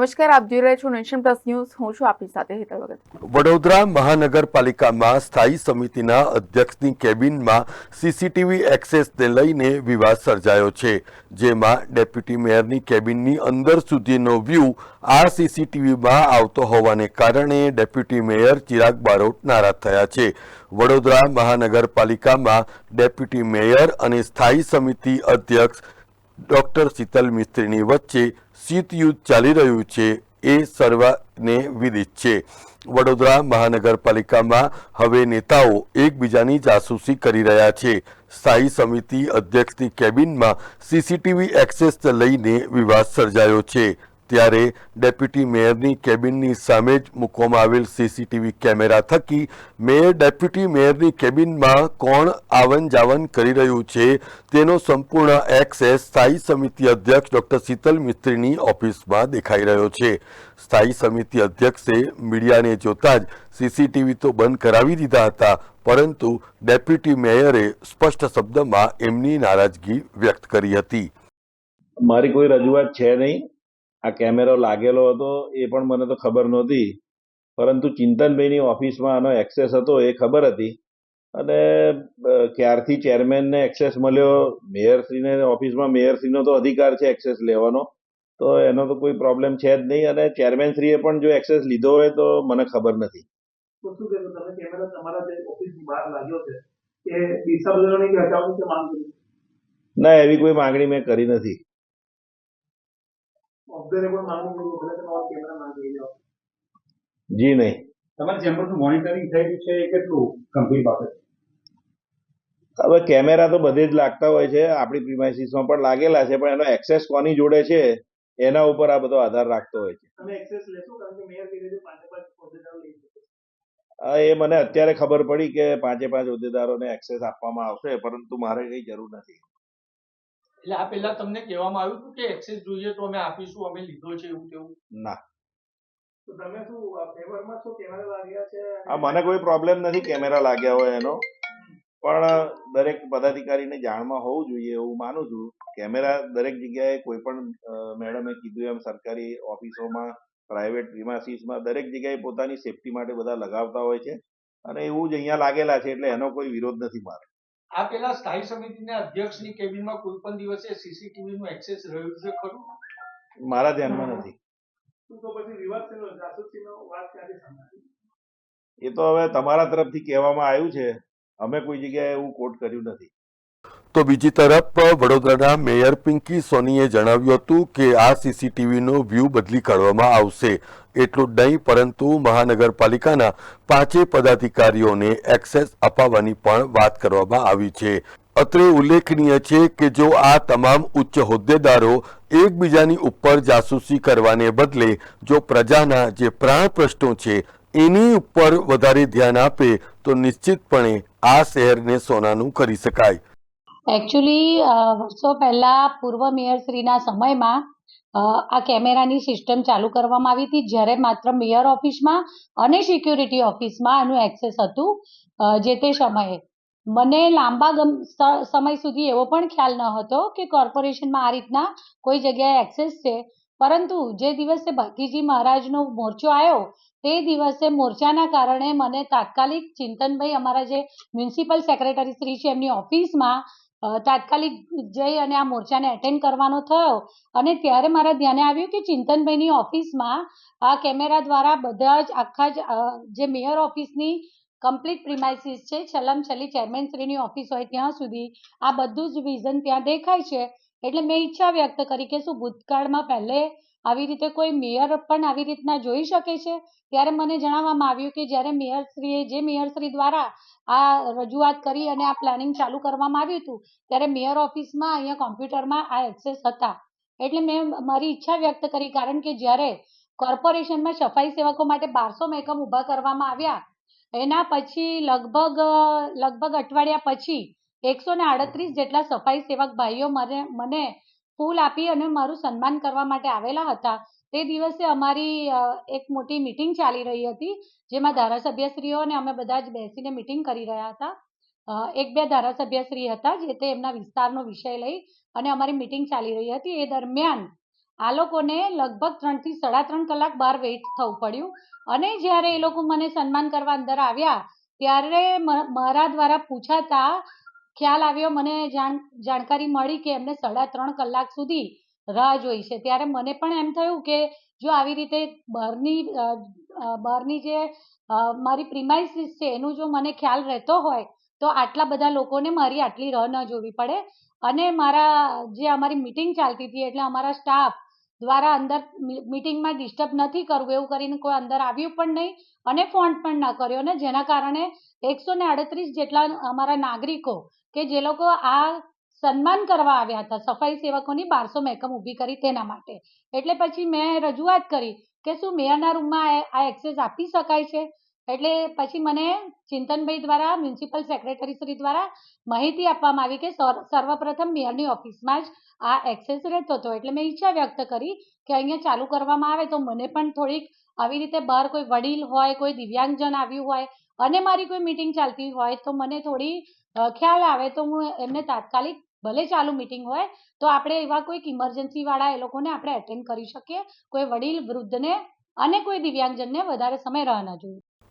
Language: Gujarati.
નમસ્કાર, આપ જોઈ રહ્યા છો નેશન પ્લસ ન્યૂઝ. હું છું આપની સાથે હેતલ ભગત. વડોદરા મહાનગરપાલિકામાં સ્થાયી સમિતિના અધ્યક્ષની કેબિનમાં સીસીટીવી એક્સેસને લઈને વિવાદ સર્જાયો છે, જેમાં ડેપ્યુટી મેયરની કેબિનની અંદર સુધીનો વ્યૂ આ સીસીટીવીમાં આવતો હોવાને કારણે ડેપ્યુટી મેયર ચિરાગ બારોટ નારાજ થયા છે. વડોદરા મહાનગરપાલિકામાં ડેપ્યુટી મેયર અને સ્થાયી સમિતિ અધ્યક્ષ ડોક્ટર શીતલ મિસ્ત્રીની વચ્ચે શીત યુદ્ધ ચાલી રહ્યું છે એ સર્વને વિદિત છે વડોદરા મહાનગરપાલિકામાં હવે નેતાઓ એકબીજાની જાસૂસી કરી રહ્યા છે. સ્થાયી સમિતિ અધ્યક્ષની કેબિનમાં સીસીટીવી એક્સેસને લઈને વિવાદ સર્જાયો છે. ત્યારે ડેપ્યુટી મેયરની કેબિનની સામે જ મૂકવામાં આવેલ સીસીટીવી કેમેરા થકી મેયર, ડેપ્યુટી મેયરની કેબિનમાં કોણ આવન જાવન કરી રહ્યું છે તેનો સંપૂર્ણ એક્સેસ સ્થાયી સમિતિ અધ્યક્ષ ડોક્ટર શીતલ મિસ્ત્રીની ઓફિસમાં દેખાઈ રહ્યો છે. સ્થાયી સમિતિ અધ્યક્ષે મીડિયાને જોતા જ સીસીટીવી તો બંધ કરાવી દીધા હતા, પરંતુ ડેપ્યુટી મેયરે સ્પષ્ટ શબ્દમાં એમની નારાજગી વ્યક્ત કરી હતી. મારી કોઈ રજૂઆત છે નહીં. આ કેમેરો લાગેલો હતો એ પણ મને તો ખબર નહોતી. પરંતુ ચિંતનભાઈની ઓફિસમાં આનો એક્સેસ હતો એ ખબર હતી. અને ક્યારથી ચેરમેનને એક્સેસ મળ્યો? મેયરશ્રીને ઓફિસમાં મેયરશ્રીનો તો અધિકાર છે એક્સેસ લેવાનો. તો એનો તો કોઈ પ્રોબ્લેમ છે જ નહીં. અને ચેરમેનશ્રીએ પણ જો એક્સેસ લીધો હોય તો મને ખબર નથી. ના એવી કોઈ માંગણી મેં કરી નથી. જી નહીં. તમારા ચેમ્બરનું મોનિટરિંગ થઈ રહ્યું છે એ કેટલું ગંભીર બાબત હવે કેમેરા તો બધે જ લાગતા હોય છે. આપણી પ્રિમાઇસીસમાં પણ લાગેલા છે પણ એનો એક્સેસ કોની જોડે છે એના ઉપર આ બધો આધાર રાખતો હોય છે. એ મને અત્યારે ખબર પડી કે પાંચે પાંચ હોદ્દેદારોને એક્સેસ આપવામાં આવશે પરંતુ મારે કઈ જરૂર નથી. એટલે આ પહેલા તમને કહેવામાં આવ્યું હતું કે એક્સેસ જોઈએ તો અમે આપીશું અમે લીધો છે એવું તેવું. ના. તો તમે શું ફેવરમાં છો કેમેરા લાગ્યા છે? આ મને કોઈ પ્રોબ્લેમ નથી કેમેરા લાગ્યા હોય એનો. પણ દરેક પદાધિકારીને જાણમાં હોવું જોઈએ એવું માનું છું. કેમેરા દરેક જગ્યાએ કોઈ પણ મેડમે કીધું એમ સરકારી ઓફિસોમાં પ્રાઇવેટ પ્રિમાસીસમાં દરેક જગ્યાએ પોતાની સેફટી માટે બધા લગાવતા હોય છે. અને એવું જ અહીંયા લાગેલા છે એટલે એનો કોઈ વિરોધ નથી મારો. આ પહેલા સ્થાયી સમિતિના અધ્યક્ષની કેબિનમાં કોઈ પણ દિવસે સીસીટીવી નું એક્સેસ રહ્યું છે ખરું? મારા ધ્યાનમાં નથી. તો પછી વિવાદ થયેલો જાસૂસીનો વાત ક્યાંથી સામે એ તો હવે તમારા તરફથી કહેવામાં આવ્યું છે. અમે કોઈ જગ્યાએ એવું કોટ કર્યું નથી. તો બીજી તરફ, વડોદરાના મેયર પિંકી સોનીએ જણાવ્યું હતું કે આ સીસીટીવીનો વ્યૂ બદલી કાઢવામાં આવશે. એટલું નહીં, પરંતુ મહાનગરપાલિકાના પાંચે પદાધિકારીઓને એક્સેસ અપાવવાની પણ વાત કરવામાં આવી છે. અત્રે ઉલ્લેખનીય છે કે જો આ તમામ ઉચ્ચ હોદ્દેદારો એકબીજાની ઉપર જાસૂસી કરવાને બદલે જો પ્રજાના જે પ્રાણ પ્રશ્નો છે એની ઉપર વધારે ધ્યાન આપે, તો નિશ્ચિતપણે આ શહેરને સોનાનું કરી શકાય. એકચ્યુઅલી વર્ષો પહેલાં પૂર્વ મેયરશ્રીના સમયમાં આ કેમેરાની સિસ્ટમ ચાલુ કરવામાં આવી હતી, જ્યારે માત્ર મેયર ઓફિસમાં અને સિક્યુરિટી ઓફિસમાં આનું એક્સેસ હતું જે તે સમયે. મને લાંબા સમય સુધી એવો પણ ખ્યાલ ન હતો કે કોર્પોરેશનમાં આ રીતના કોઈ જગ્યાએ એક્સેસ છે. પરંતુ જે દિવસે ભક્તિજી મહારાજનો મોરચો આવ્યો, તે દિવસે મોરચાના કારણે મને તાત્કાલિક ચિંતનભાઈ, અમારા જે મ્યુનિસિપલ સેક્રેટરી શ્રી છે, એમની ઓફિસમાં તાત્કાલિક જઈ અને આ મોરચાને એટેન્ડ કરવાનો થયો. અને ત્યારે મારા ધ્યાને આવ્યું કે ચિંતનભાઈની ઓફિસમાં આ કેમેરા દ્વારા બધા જ આખા જ જે મેયર ઓફિસની કમ્પ્લીટ પ્રિમાઇસીસ છે છલમ છેલ્લી ચેરમેન શ્રીની ઓફિસ હોય ત્યાં સુધી, આ બધું જ વિઝન ત્યાં દેખાય છે. એટલે મેં ઈચ્છા વ્યક્ત કરી કે શું ભૂતકાળમાં પહેલે આવી રીતે કોઈ મેયર પણ આવી રીતના જોઈ શકે છે? ત્યારે મને જણાવવામાં આવ્યું કે જ્યારે મેયરશ્રીએ, જે મેયરશ્રી દ્વારા આ રજૂઆત કરી અને આ પ્લાનિંગ ચાલુ કરવામાં આવ્યું હતું, ત્યારે મેયર ઓફિસમાં અહીંયા કોમ્પ્યુટરમાં આ એક્સેસ હતા. એટલે મેં મારી ઈચ્છા વ્યક્ત કરી, કારણ કે જ્યારે કોર્પોરેશનમાં સફાઈ સેવકો માટે બારસો એકમ ઊભા કરવામાં આવ્યા, એના પછી લગભગ લગભગ અઠવાડિયા પછી એકસો ને આડત્રીસ જેટલા સફાઈ સેવક ભાઈઓ મને મને ફૂલ આપી અને મારું સન્માન કરવા માટે આવેલા હતા. તે દિવસે અમારી એક મોટી મિટિંગ ચાલી રહી હતી, જેમાં ધારાસભ્યશ્રીઓ અને અમે બધા જ બેસીને મિટિંગ કરી રહ્યા હતા. એક બે ધારાસભ્યશ્રી હતા જે તે એમના વિસ્તારનો વિષય લઈ અને અમારી મિટિંગ ચાલી રહી હતી. એ દરમિયાન આ લોકોને લગભગ ત્રણથી સાડા ત્રણ કલાક બહાર વેઇટ થવું પડ્યું અને જ્યારે એ લોકો મને સન્માન કરવા અંદર આવ્યા, ત્યારે મારા દ્વારા પૂછાતા ખ્યાલ આવ્યો, મને જાણ, જાણકારી મળી કે એમને સાડા ત્રણ કલાક સુધી રાહ જોઈ છે. ત્યારે મને પણ એમ થયું કે જો આવી રીતે બહારની બહારની જે મારી પ્રિમાઇસીસ છે, એનું જો મને ખ્યાલ રહેતો હોય, તો આટલા બધા લોકોને મારી આટલી રાહ ન જોવી પડે. અને મારા જે અમારી મિટિંગ ચાલતી હતી, એટલે અમારા સ્ટાફ દ્વારા અંદર મિટિંગમાં ડિસ્ટર્બ નથી કરવું, એવું કરીને કોઈ અંદર આવ્યું પણ નહીં અને ફોન પણ ના કર્યો. ને જેના કારણે એકસો ને આડત્રીસ જેટલા અમારા નાગરિકો કે જે લોકો આ સન્માન કરવા આવ્યા હતા, સફાઈ સેવકોની બારસો મહેકમ ઊભી કરી તેના માટે. એટલે પછી મેં રજૂઆત કરી કે શું મેયરના રૂમમાં આ- આ એક્સેસ આપી શકાય છે? એટલે પછી મને ચિંતનભાઈ દ્વારા, મ્યુનિસિપલ સેક્રેટરી શ્રી દ્વારા માહિતી આપવામાં આવી કે સર- સર્વપ્રથમ મેયરની ઓફિસમાં જ આ એક્સેસ રહેતો હતો. એટલે મેં ઈચ્છા વ્યક્ત કરી કે અહીંયા ચાલુ કરવામાં આવે તો મને પણ થોડીક આવી રીતે બહાર કોઈ વડીલ હોય, કોઈ દિવ્યાંગજન આવ્યું હોય અને મારી કોઈ મિટિંગ ચાલતી હોય તો મને થોડી ખ્યાલ આવે તો હું એમને તાત્કાલિક ભલે ચાલુ મિટિંગ હોય તો આપણે એવા કોઈક ઇમરજન્સી વાળા એ લોકોને આપણે એટેન્ડ કરી શકીએ. કોઈ વડીલ વૃદ્ધને અને કોઈ દિવ્યાંગજનને વધારે સમય રહ ન જોઈએ.